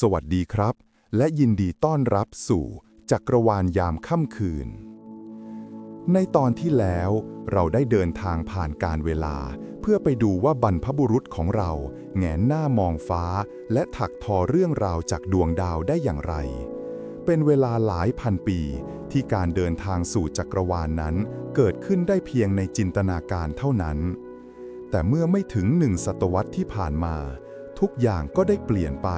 สวัสดีครับ และยินดีต้อนรับสู่จักรวาลยามค่ำคืน ในตอนที่แล้วเราได้เดินทางผ่านการเวลา เพื่อไปดูว่าบรรพบุรุษของเราแงนหน้ามองฟ้า และถักทอเรื่องราวจากดวงดาวได้อย่างไร เป็นเวลาหลายพันปีที่การเดินทางสู่จักรวาลนนั้นเกิดขึ้นได้เพียงในจินตนาการเท่านั้น แต่เมื่อไม่ถึงหนึ่งศตวรรษที่ผ่านมา ทุกอย่างก็ได้เปลี่ยนไป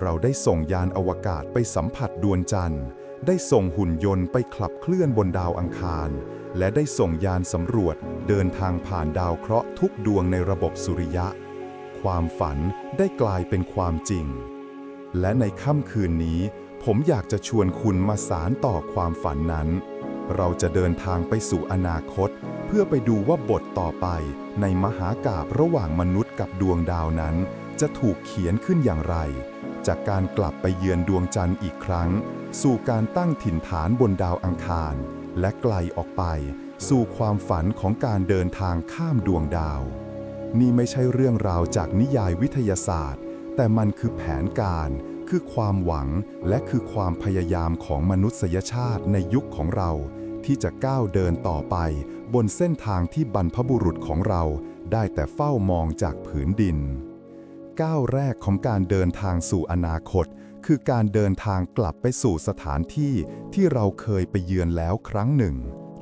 เราได้ส่งยานอวกาศไปสัมผัสดวงจันทร์ ได้ส่งหุ่นยนต์ไปขับเคลื่อนบนดาวอังคาร และได้ส่งยานสำรวจเดินทางผ่านดาวเคราะห์ทุกดวงในระบบสุริยะ ความฝันได้กลายเป็นความจริง และในค่ำคืนนี้ ผมอยากจะชวนคุณมาสารต่อความฝันนั้น เราจะเดินทางไปสู่อนาคต เพื่อไปดูว่าบทต่อไป ในมหากาบระหว่างมนุษย์กับดวงดาวนั้น จะถูกเขียนขึ้นอย่างไร จากการกลับไปเยือนดวงจันทร์อีกครั้ง สู่การตั้งถิ่นฐานบนดาวอังคาร และไกลออกไป สู่ความฝันของการเดินทางข้ามดวงดาว นี่ไม่ใช่เรื่องราวจากนิยายวิทยาศาสตร์ แต่มันคือแผนการ คือความหวัง และคือความพยายามของมนุษยชาติในยุคของเรา ที่จะก้าวเดินต่อไป บนเส้นทางที่บรรพบุรุษของเรา ได้แต่เฝ้ามองจากผืนดิน ก้าวแรกของการเดินทางสู่อนาคต คือการเดินทางกลับไปสู่สถานที่ที่เราเคยไปเยือนแล้วครั้งหนึ่ง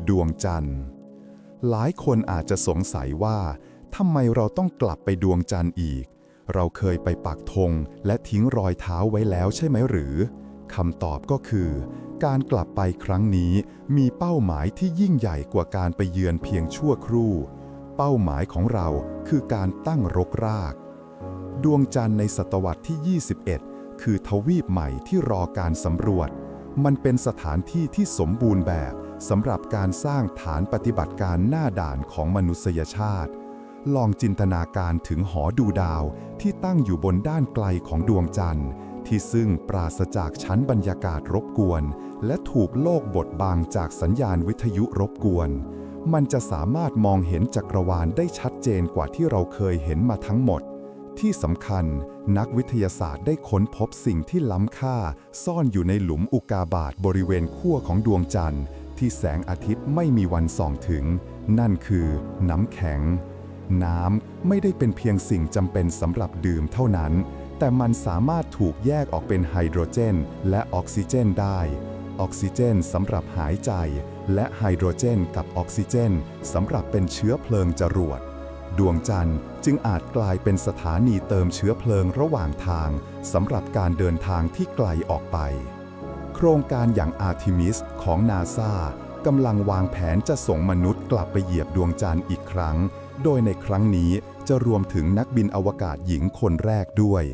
ดวงจันทร์ หลายคนอาจจะสงสัยว่าทำไมเราต้องกลับไปดวงจันทร์อีก เราเคยไปปักธงและทิ้งรอยเท้าไว้แล้วใช่ไหมหรือคำตอบก็คือ การกลับไปครั้งนี้มีเป้าหมายที่ยิ่งใหญ่กว่าการไปเยือนเพียงชั่วครู่ เป้าหมายของเราคือการตั้งรกราก ดวงจันทร์ในศตวรรษที่ 21 คือทวีปใหม่ที่รอการสำรวจ มันเป็นสถานที่ที่สมบูรณ์แบบสำหรับการสร้างฐานปฏิบัติการหน้าด่านของมนุษยชาติ ลองจินตนาการถึงหอดูดาวที่ตั้งอยู่บนด้านไกลของดวงจันทร์ ที่ซึ่งปราศจากชั้นบรรยากาศรบกวน และถูกโลกบดบังจากสัญญาณวิทยุรบกวน มันจะสามารถมองเห็นจักรวาลได้ชัดเจนกว่าที่เราเคยเห็นมาทั้งหมด ที่สำคัญ นักวิทยาศาสตร์ได้ค้นพบสิ่งที่ล้ำค่า ซ่อนอยู่ในหลุมอุกาบาตบริเวณขั้วของดวงจันทร์ ที่แสงอาทิตย์ไม่มีวันส่องถึง นั่นคือน้ำแข็ง น้ำไม่ได้เป็นเพียงสิ่งจำเป็นสำหรับดื่มเท่านั้น แต่มันสามารถถูกแยกออกเป็นไฮโดรเจน และออกซิเจนได้ออกซิเจนสำหรับหายใจ และไฮโดรเจนกับออกซิเจนสำหรับเป็นเชื้อเพลิงจรวด ดวงจันทร์จึงอาจกลายเป็นสถานีเติมเชื้อเพลิงระหว่างทางสำหรับการเดินทางที่ไกลออกไป โครงการอย่างอาร์ทิมิสของนาซากำลังวางแผนจะส่งมนุษย์กลับไปเหยียบดวงจันทร์อีกครั้ง โดยในครั้งนี้จะรวมถึงนักบินอวกาศหญิงคนแรกด้วย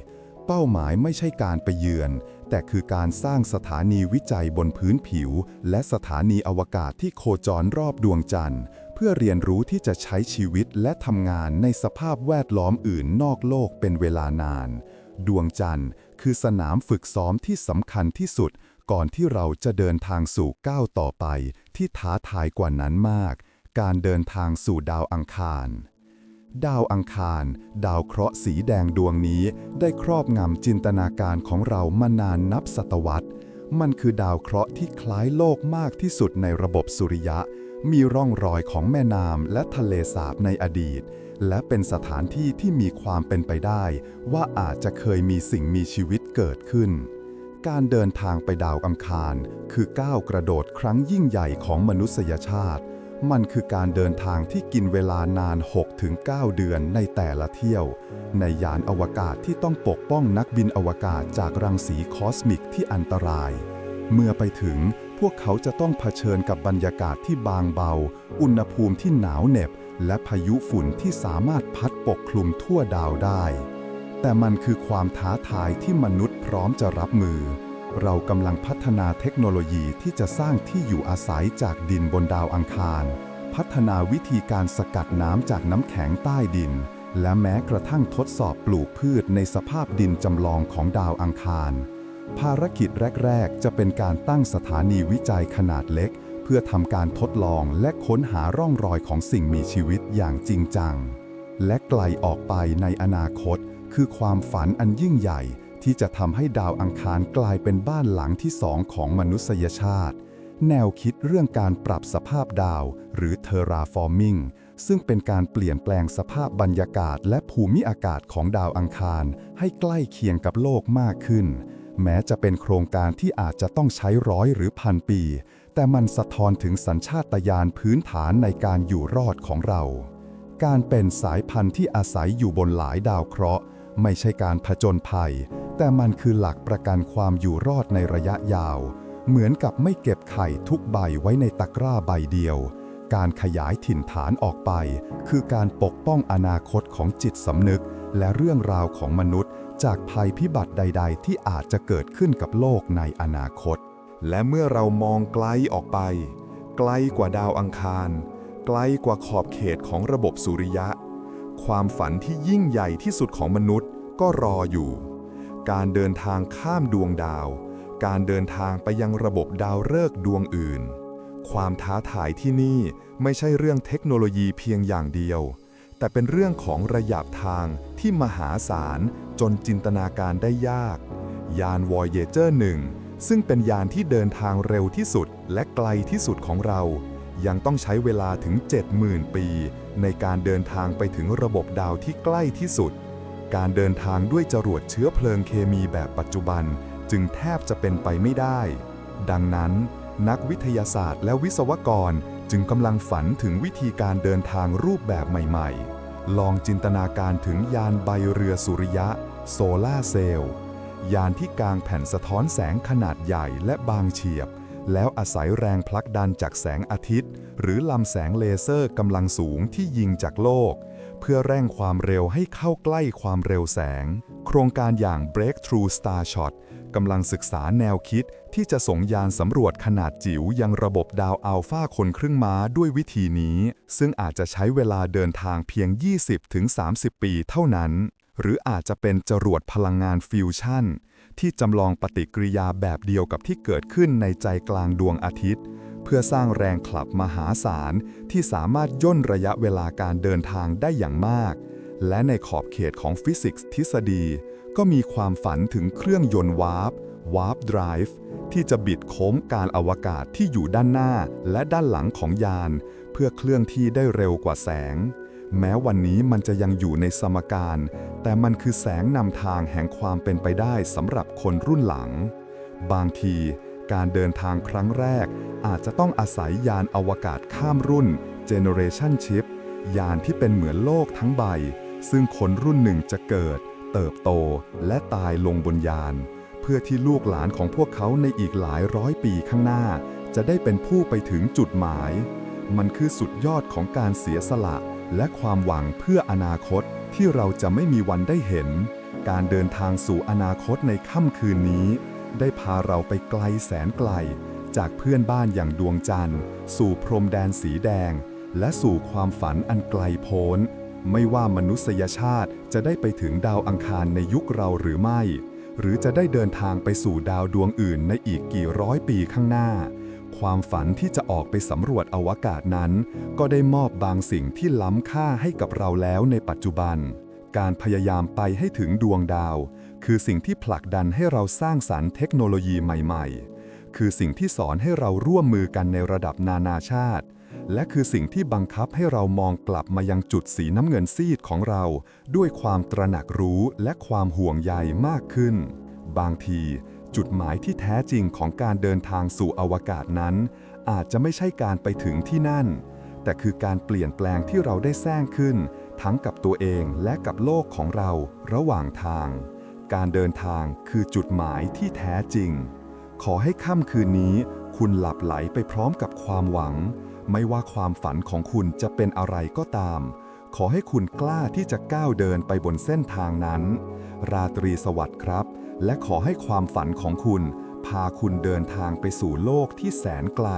เป้าหมายไม่ใช่การไปเยือน แต่คือการสร้างสถานีวิจัยบนพื้นผิว และสถานีอวกาศที่โคจรรอบดวงจันทร์ เพื่อเรียนรู้ที่จะใช้ชีวิตและทำงานในสภาพแวดล้อมอื่นนอกโลกเป็นเวลานาน ดวงจันทร์คือสนามฝึกซ้อมที่สำคัญที่สุด ก่อนที่เราจะเดินทางสู่ก้าวต่อไป ที่ท้าทายกว่านั้นมาก การเดินทางสู่ดาวอังคาร ดาวอังคาร ดาวเคราะห์สีแดงดวงนี้ ได้ครอบงำจินตนาการของเรามานานนับศตวรรษ มันคือดาวเคราะห์ที่คล้ายโลกมากที่สุดในระบบสุริยะ มีร่องรอยของแม่น้ำและทะเลสาบในอดีต และเป็นสถานที่ที่มีความเป็นไปได้ ว่าอาจจะเคยมีสิ่งมีชีวิตเกิดขึ้น การเดินทางไปดาวอังคาร คือก้าวกระโดดครั้งยิ่งใหญ่ของมนุษยชาติ มันคือการเดินทางที่กินเวลานาน 6-9 เดือนในแต่ละเที่ยว ในยานอวกาศที่ต้องปกป้องนักบินอวกาศจากรังสีคอสมิกที่อันตราย เมื่อไปถึงพวกเขาจะต้องเผชิญกับบรรยากาศที่บางเบา อุณหภูมิที่หนาวเหน็บ และพายุฝุ่นที่สามารถพัดปกคลุมทั่วดาวได้ แต่มันคือความท้าทายที่มนุษย์พร้อมจะรับมือ เรากำลังพัฒนาเทคโนโลยีที่จะสร้างที่อยู่อาศัยจากดินบนดาวอังคาร พัฒนาวิธีการสกัดน้ำจากน้ำแข็งใต้ดิน และแม้กระทั่งทดสอบปลูกพืชในสภาพดินจำลองของดาวอังคาร ภารกิจแรก ๆ จะเป็นการตั้งสถานีวิจัยขนาดเล็ก เพื่อทำการทดลองและค้นหาร่องรอยของสิ่งมีชีวิตอย่างจริงจัง และไกลออกไปในอนาคต คือความฝันอันยิ่งใหญ่ ที่จะทำให้ดาวอังคารกลายเป็นบ้านหลังที่สองของมนุษยชาติ แนวคิดเรื่องการปรับสภาพดาว หรือ terraforming ซึ่งเป็นการเปลี่ยนแปลงสภาพบรรยากาศและภูมิอากาศของดาวอังคาร ให้ใกล้เคียงกับโลกมากขึ้น แม้จะเป็นโครงการที่อาจจะต้องใช้ร้อยหรือพันปี แต่มันสะท้อนถึงสัญชาตญาณพื้นฐานในการอยู่รอดของเรา การเป็นสายพันธุ์ที่อาศัยอยู่บนหลายดาวเคราะห์ ไม่ใช่การผจญภัย แต่มันคือหลักประกันความอยู่รอดในระยะยาว เหมือนกับไม่เก็บไข่ทุกใบไว้ในตะกร้าใบเดียว การขยายถิ่นฐานออกไป คือการปกป้องอนาคตของจิตสำนึก และเรื่องราวของมนุษย์ จากภัยพิบัติใด ๆ ที่อาจจะเกิดขึ้นกับโลกในอนาคต และเมื่อเรามองไกลออกไป ไกลกว่าดาวอังคาร ไกลกว่าขอบเขตของระบบสุริยะ ความฝันที่ยิ่งใหญ่ที่สุดของมนุษย์ก็รออยู่ การเดินทางข้ามดวงดาว การเดินทางไปยังระบบดาวฤกษ์ดวงอื่น ความท้าทายที่นี่ไม่ใช่เรื่องเทคโนโลยีเพียงอย่างเดียว แต่เป็นเรื่องของระยะทางที่มหาศาล จนจินตนาการได้ยาก ยาน Voyager 1ซึ่งเป็นยานที่เดินทางเร็วที่สุดและไกลที่สุดของเรา ยังต้องใช้เวลาถึง 70,000 ปี ในการเดินทางไปถึงระบบดาวที่ใกล้ที่สุด การเดินทางด้วยจรวดเชื้อเพลิงเคมีแบบปัจจุบัน จึงแทบจะเป็นไปไม่ได้ ดังนั้น นักวิทยาศาสตร์และวิศวกรจึงกำลังฝันถึงวิธีการเดินทางรูปแบบใหม่ ๆ ลองจินตนาการถึงยานใบเรือสุริยะ โซลาเซลล์ ยานที่กางแผ่นสะท้อนแสงขนาดใหญ่และบางเฉียบ แล้วอาศัยแรงผลักดันจากแสงอาทิตย์ หรือลำแสงเลเซอร์กำลังสูงที่ยิงจากโลก เพื่อเร่งความเร็วให้เข้าใกล้ความเร็วแสง โครงการอย่าง Breakthrough Starshot กำลังศึกษาแนวคิดที่จะส่งยานสำรวจขนาดจิ๋วยังระบบดาวอัลฟาคนครึ่งม้าด้วยวิธีนี้ ซึ่งอาจจะใช้เวลาเดินทางเพียง 20-30 ปีเท่านั้น หรืออาจจะเป็นจรวดพลังงานฟิวชั่น ที่จำลองปฏิกิริยาแบบเดียวกับที่เกิดขึ้นในใจกลางดวงอาทิตย์ เพื่อสร้างแรงขับมหาศาลที่สามารถย่นระยะเวลาการเดินทางได้อย่างมาก และในขอบเขตของฟิสิกส์ทฤษฎี ก็มีความฝันถึงเครื่องยนต์วาร์ปวาร์ปไดรฟ์ที่จะบิดโค้งการอวกาศที่อยู่ด้านหน้าและด้านหลังของยาน เพื่อเคลื่อนที่ได้เร็วกว่าแสง แม้วันนี้มันจะยังอยู่ในสมการ แต่มันคือแสงนำทางแห่งความเป็นไปได้สำหรับคนรุ่นหลัง บางทีการเดินทางครั้งแรก อาจจะต้องอาศัยยานอวกาศข้ามรุ่น Generation Ship ยานที่เป็นเหมือนโลกทั้งใบ ซึ่งคนรุ่นหนึ่งจะเกิด เติบโตและตายลงบนยาน เพื่อที่ลูกหลานของพวกเขาในอีกหลายร้อยปีข้างหน้า จะได้เป็นผู้ไปถึงจุดหมาย มันคือสุดยอดของการเสียสละและความหวังเพื่ออนาคตที่เราจะไม่มีวันได้เห็น การเดินทางสู่อนาคตในค่ำคืนนี้ ได้พาเราไปไกลแสนไกล จากเพื่อนบ้านอย่างดวงจันทร์ สู่พรมแดนสีแดง และสู่ความฝันอันไกลโพ้น ไม่ว่ามนุษยชาติจะได้ไปถึงดาวอังคารในยุคเราหรือไม่ หรือจะได้เดินทางไปสู่ดาวดวงอื่นในอีกกี่ร้อยปีข้างหน้า ความฝันที่จะออกไปสำรวจอวกาศนั้น ก็ได้มอบบางสิ่งที่ล้ำค่าให้กับเราแล้วในปัจจุบัน การพยายามไปให้ถึงดวงดาว คือสิ่งที่ผลักดันให้เราสร้างสรรค์เทคโนโลยีใหม่ ๆ คือสิ่งที่สอนให้เราร่วมมือกันในระดับนานาชาติ และคือสิ่งที่บังคับให้เรามองกลับมายังจุดสีน้ำเงินซีดของเรา ด้วยความตระหนักรู้และความห่วงใยมากขึ้น บางที จุดหมายที่แท้จริงของการเดินทางสู่อวกาศนั้น อาจจะไม่ใช่การไปถึงที่นั่น แต่คือการเปลี่ยนแปลงที่เราได้สร้างขึ้น ทั้งกับตัวเองและกับโลกของเราระหว่างทาง การเดินทางคือจุดหมายที่แท้จริง ขอให้ค่ำคืนนี้คุณหลับไหลไปพร้อมกับความหวัง ไม่ว่าความฝันของคุณจะเป็นอะไรก็ตาม ขอให้คุณกล้าที่จะก้าวเดินไปบนเส้นทางนั้น ราตรีสวัสดิ์ครับ และขอให้ความฝันของคุณ พาคุณเดินทางไปสู่โลกที่แสนไกล